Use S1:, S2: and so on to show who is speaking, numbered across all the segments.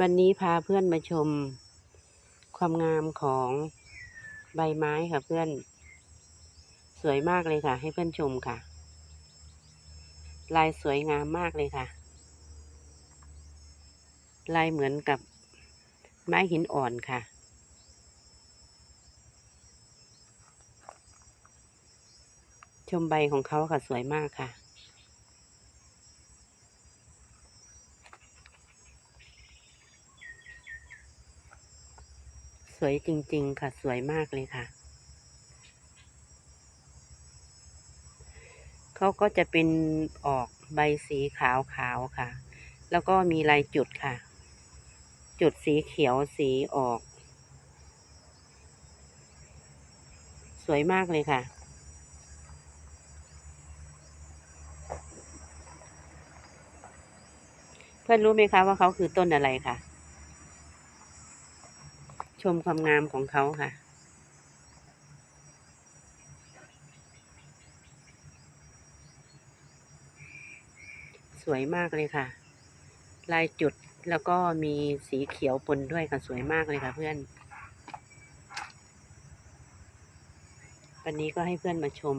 S1: วันนี้พาเพื่อนมาชม ความงามของใบไม้ค่ะเพื่อน สวยมากเลยค่ะ ให้เพื่อนชมค่ะ ลายสวยงามมากเลยค่ะ ลายเหมือนกับไม้หินอ่อนค่ะ ชมใบของเขาค่ะสวยมากค่ะ วยจริง ๆ ค่ะ สวยมากเลยค่ะ เขาก็จะเป็นออกใบสีขาวขาวๆค่ะ แล้วก็มีลายจุดค่ะ จุดสีเขียวสีออก สวยมากเลยค่ะเพื่อนรู้ไหมคะว่าเขาคือต้นอะไรค่ะ ชมความงามของเขาค่ะ สวยมากเลยค่ะ ลายจุดแล้วก็มีสีเขียวปนด้วยค่ะ สวยมากเลยค่ะเพื่อนวันนี้ก็ให้เพื่อนมาชม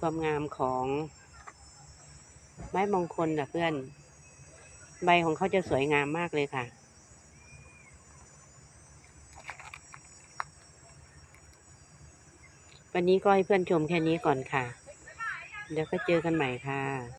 S1: ความงามของ ไม้มงคลค่ะเพื่อน ใบของเขาจะสวยงามมากเลยค่ะ วันนี้ก็ให้เพื่อนชมแค่นี้ก่อนค่ะ แล้วก็เจอกันใหม่ค่ะ